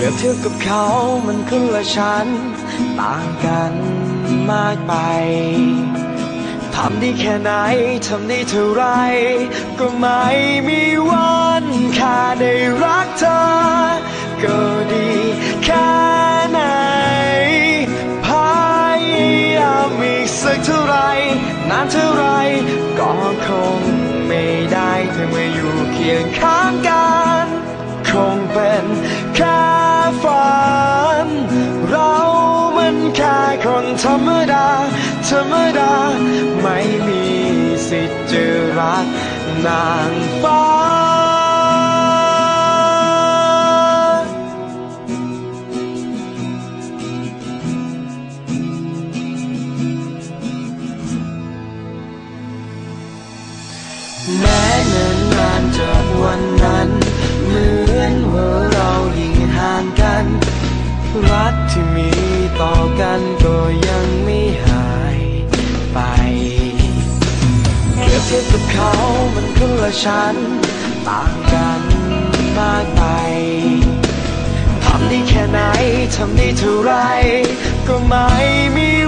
รียบเทียบกับเขามันคนละชั้นต่างกันมากไปทำได้แค่ไหน ทำได้เท่าไร ก็ไม่มีวันค่าได้รักเธอ ก็ดีแค่ไหนพยายามอีกสักเท่าไร นานเท่าไร ก็คงไม่ได้เธอมาอยู่เคียงข้างกัน คงเป็น ธรรมดา ธรรมดา ไม่มีสิทธิ์จะรักนางฟ้า กับเขามันคนละชั้นต่างกันมากไปทำได้แค่ไหน ทำได้เท่าไร ก็ไม่มี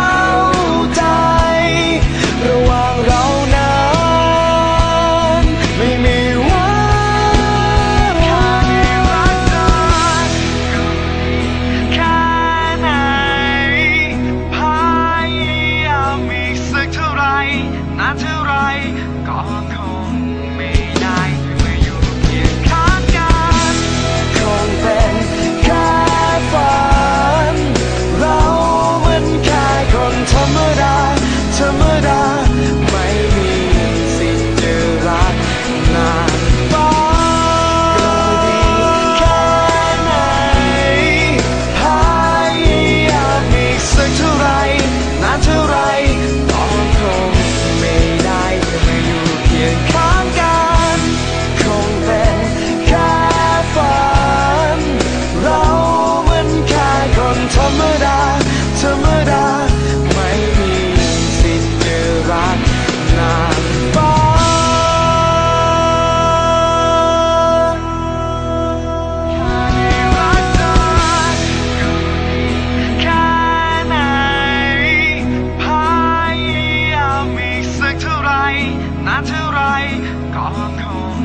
เท่าไรก็คง